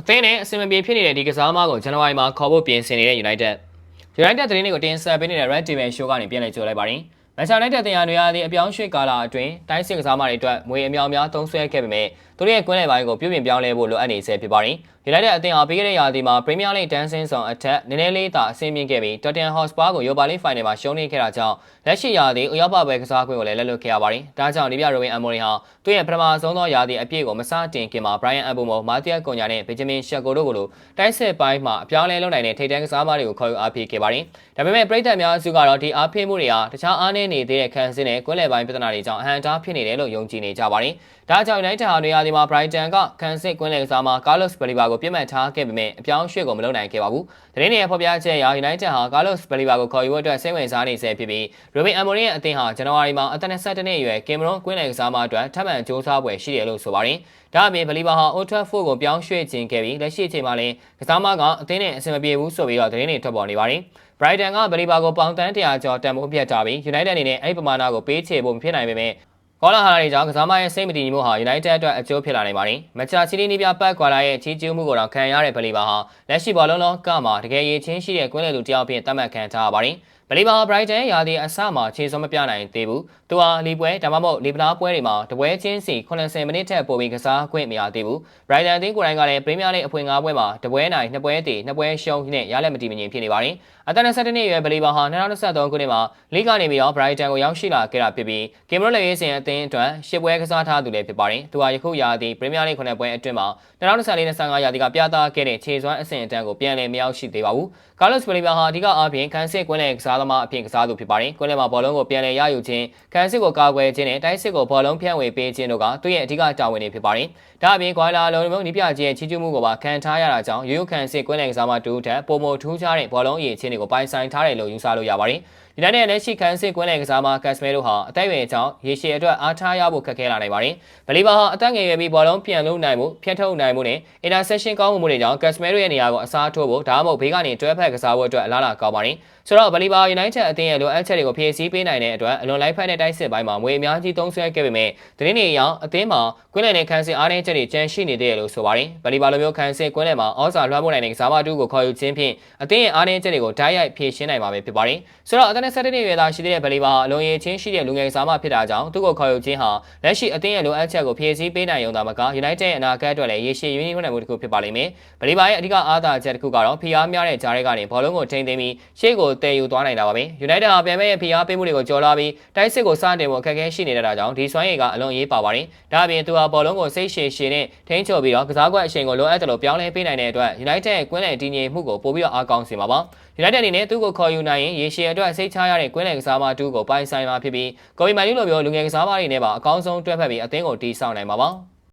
အသင်းနဲ့အဆင်မပြေဖြစ်နေတဲ့ဒီကစားသမားကိုဇန်နဝါရီမှာခေါ်ဖို့ပြင်ဆင်နေတဲ့ United United သတင်းတွေကိုတင်ဆက်ပေးနေတဲ့ Red TV Show ကနေပြန်လည်ကြိုလိုက်ပါတယ်။ Manchester United တင်ရနေရတဲ့အပြောင်းရွှေ့ကာလအတွင်းတိုင်းစစ်ကစားသမားတွေအတွက်ငွေအမြောက်အများသုံးစွဲခဲ့ပေမဲ့သူတို့ရဲ့ကွင်းလယ်ပိုင်းကိုပြုပြင်ပြောင်းလဲဖို့လိုအပ်နေဆဲဖြစ်ပါတယ်။ United အသင်းဟာပြီးခဲ့တဲ့ရာသီမှာ Premier League တန်းဆင်းဆောင်အထက်နည်းနည်းလေးသာအဆင့်မြင့်ခဲ့ပြီး Tottenham Hotspur ကို Europa League Final မှာရှုံးနိမ့်ခဲ့တာကြောင့်လက်ရှိရာသီဥရောပပွဲကစားခွင့်ကိုလည်းလက်လွတ်ခဲ့ရပါတယ်။ဒါကြောင့်ဒီပြရိုဝင်အမိုရီဟာသူ့ရဲ့ပထမဆုံးသောရာသီအပြည့်ကိုမစတင်ခင်မှာ Brian Mbeumo, Matthias Cunha နဲ့ Benjamin Sesko တို့ကိုလိုတိုက်စစ်ပိုင်းမှာအပြောင်းလဲလုပ်နိုင်တဲ့ထိပ်တန်းကစားသမားတွေကိုခေါ်ယူအားပေးခဲ့ပါတယ်။ဒါပေမဲ့ပြည်သက်များစုကတော့ဒီအားပေးမှုတွေဟာတခြားအားနည်းနေသေးတဲ့ခန်းစင်းနဲ့ကွင်းလယ်ပိုင်းပြဿနာတွေကြောင့်အဟန့်အတားဖြစ်နေတယ်လို့ယုံကြည်နေကြပါတယ်။ဒါကြောင့် United ဟာနေရာဒီမှာ Brighton ကခန်းစစ်ကွင်းလယ်ကစားမှာ Carlos Baleba ကိုပြစ်မှတ်ထားခဲ့ပေမဲ့အပြောင်းအရွှေ့ကိုမလုပ်နိုင်ခဲ့ပါဘူး။သတင်းတွေရဲ့ဖော်ပြချက်အရ United ဟာ Carlos Baleba ကိုခေါ်ယူဖို့အတွက်စိတ်ဝင်စားနေဆဲဖြစ်ပြီး Ruben Amorim ရဲ့အသင်းဟာဇန်နဝါရီမှာအသက်22နှစ်အရွယ်ကင်မရွန်ကွင်းလယ်ကစားမအတွက်ထပ်မံစ조사ပွဲရှိတယ်လို့ဆိုပါတယ်။ဒါအပြင် Baleba ဟာ Old Trafford ကိုပြောင်းရွှေ့ခြင်းခဲ့ပြီးလက်ရှိအချိန်မှာလည်းကစားမကအသင်းနဲ့အဆင်မပြေဘူးဆိုပြီးတော့သတင်းတွေထွက်ပေါ်နေပါတယ်။ Brighton က Baleba ကိုပေါင်တန်း100ကျော်တန်ဖိုးပြတ်ထားပြီး United အနေနဲ့အဲ့ဒီပမာဏကိုပေးချေဖို့မဖြစ်နိုင်ပေမဲ့ကောလာဟာလာတွေကြောင့်ကစားမရဲ့စိတ်မတည်မှုဟာ United အတွက်အကျိုးဖြစ်လာနိုင်ပါတယ်။မချာချီလီနီးပြပတ်ကွာလာရဲ့အချီးကျူးမှုကိုတော့ခံရတဲ့ဗလီဘာဟာလက်ရှိဘောလုံးလောကမှာတကယ်ရည်ချင်းရှိတဲ့ကွင်းလယ်လူတစ်ယောက်ဖြစ်သတ်မှတ်ခံထားရပါတယ်။ ဗလီဘာဘရိုက်တန်ရာသီအစမှာခြေစွမ်းမပြနိုင်သေးဘူး။သူဟာလီပွဲဒါမှမဟုတ်လီပနာပွဲတွေမှာတပွဲချင်းစီ80မိနစ်ထက်ပိုပြီးကစားခွင့်မရသေးဘူး။ဘရိုက်တန်အသင်းကိုယ်တိုင်ကလည်းပရီးမီးယားလိအဖွင့်၅ပွဲမှာတပွဲနိုင်နှစ်ပွဲတည်နှစ်ပွဲရှုံးနဲ့ရလက်မတည်မငြိမ်ဖြစ်နေပါတယ်။အသက်27နှစ်အရွယ်ဗလီဘာဟာ2023ခုနှစ်မှာလိကနေပြီးတော့ဘရိုက်တန်ကိုရောက်ရှိလာခဲ့တာဖြစ်ပြီးကင်မရွန်လေရေးစင်အသင်းအတွက်ရှစ်ပွဲကစားထားသူလည်းဖြစ်ပါတယ်။သူဟာယခုရာသီပရီးမီးယားလိခုနှစ်ပွဲအတွင်းမှာ2024-25ရာသီကပြသခဲ့တဲ့ခြေစွမ်းအဆင့်အတန်းကိုပြန်လည်မရောက်ရှိသေးပါဘူး။ကာလော့စ်ဗလီဘာဟာအဓိကအားဖြင့်ကန်စစ်ကွင်းလယ်ကစားသမားအဖြစ်ကစားသူဖြစ်ပါတယ်။ကွင်းလယ်မှာဘောလုံးကိုပြန်လည်ရယူခြင်းကန်စစ်ကိုကာကွယ်ခြင်းနဲ့တိုက်စစ်ကိုဘောလုံးဖြန့်ဝေပေးခြင်းတို့ကသူ့ရဲ့အဓိကတာဝန်တွေဖြစ်ပါတယ်။ဒါအပြင်ကွာလာလုံးလုံးနီးပြကြီးရဲ့ချီးကျူးမှုကိုပါခံထားရတာကြောင့်ရိုးရိုးကန်စစ်ကွင်းလယ်ကစားမတူထက်ပုံမထူးခြားတဲ့ဘောလုံးအရေးချင်းတွေကိုပိုင်ဆိုင်ထားတယ်လို့ယူဆလို့ရပါတယ်။ ဒီနေ့နဲ့လက်ရှိခန်းစစ်ကွင်းလယ်ကစားမကတ်စမဲတို့ဟာအသက်အရွယ်ကြောင့်ရေရှည်အတွက်အားထားရဖို့ခက်ခဲလာနိုင်ပါတယ်။ဗလီဘာဟာအသက်ငယ်ရွယ်ပြီးဘောလုံးပြန်လို့နိုင်မှုဖြတ်ထုတ်နိုင်မှုနဲ့ interception ကောင်းမှုတွေကြောင့်ကတ်စမဲတို့ရဲ့နေရာကိုအစားထိုးဖို့ဒါမှမဟုတ်ဘေးကနေတွဲဖက်ကစားဖို့အတွက်အလားအလာကောင်းပါတယ်။ဆိုတော့ဗလီဘာ United အသင်းရဲ့လိုအပ်ချက်တွေကိုဖြည့်ဆည်းပေးနိုင်တဲ့အတွက်အလွန်လိုက်ဖက်တဲ့တိုက်စစ်ပိုင်းမှာငွေအများကြီးသုံးစွဲခဲ့ပေမဲ့သတင်းတွေအရအသင်းမှာကွင်းလယ်နဲ့ခန်းစစ်အားနည်းချက်တွေကျန်ရှိနေသေးတယ်လို့ဆိုပါတယ်။ဗလီဘာလိုမျိုးခန်းစစ်ကွင်းလယ်မှာအော်စာလွှမ်းမိုးနိုင်တဲ့ကစားမတူကိုခေါ်ယူခြင်းဖြင့်အသင်းရဲ့အားနည်းချက်တွေကိုဓာတ်ရိုက်ဖြည့်ရှင်းနိုင်မှာပဲဖြစ်ပါတယ်။ဆိုတော့အသက်17နှစ်ရွယ်သားရှိတဲ့ဗလီဘာဟာအလွန်ရည်ချင်းရှိတဲ့လူငယ်စားမဖြစ်တာကြောင့်သူ့ကိုခေါ်ယူခြင်းဟာလက်ရှိအသင်းရဲ့လိုအပ်ချက်ကိုဖြည့်ဆည်းပေးနိုင်ရုံသာမက United ရဲ့အနာဂတ်အတွက်လည်းရေရှည်ရင်းနှီးမြှုပ်နှံမှုတစ်ခုဖြစ်ပါလိမ့်မယ်။ဗလီဘာရဲ့အဓိကအားသာချက်တစ်ခုကတော့ဖိအားများတဲ့ဂျားရဲကနေဘောလုံးကိုထိန်းသိမ်းပြီးရှေ့ကိုတည်ယူသွားနိုင်တာပါပဲ။ United ဟာပြန်မဲ့ရဲ့ဖိအားပေးမှုတွေကိုကျော်လွှားပြီးတိုက်စစ်ကိုစတင်ဖို့အခက်အခဲရှိနေတာကြောင့်ဒီစွမ်းရည်ကအလွန်ရေးပါပါတယ်။ဒါအပြင်သူဟာဘောလုံးကိုစိတ်ရှည်ရှည်နဲ့ထိန်းချုပ်ပြီးတော့ကစားကွက်အချိန်ကိုလိုအပ်တယ်လို့ပြောင်းလဲပေးနိုင်တဲ့အတွက် United ရဲ့ကွင်းလယ်တည်ငြိမ်မှုကိုပိုပြီးတော့အားကောင်းစေမှာပါ။ United အနေနဲ့သူ့ကိုခေါ်ယူနိုင်ရင်ရေရှည်အတွက်စိတ်ချရတဲ့ကွင်းလယ်ကစားမတူကိုပိုင်ဆိုင်မှာဖြစ်ပြီးကိုဗီမန်ယူလိုမျိုးလူငယ်ကစားမတွေနဲ့ပါအကောင်းဆုံးတွဲဖက်ပြီးအသင်းကိုတီးဆောင်နိုင်မှာပါ။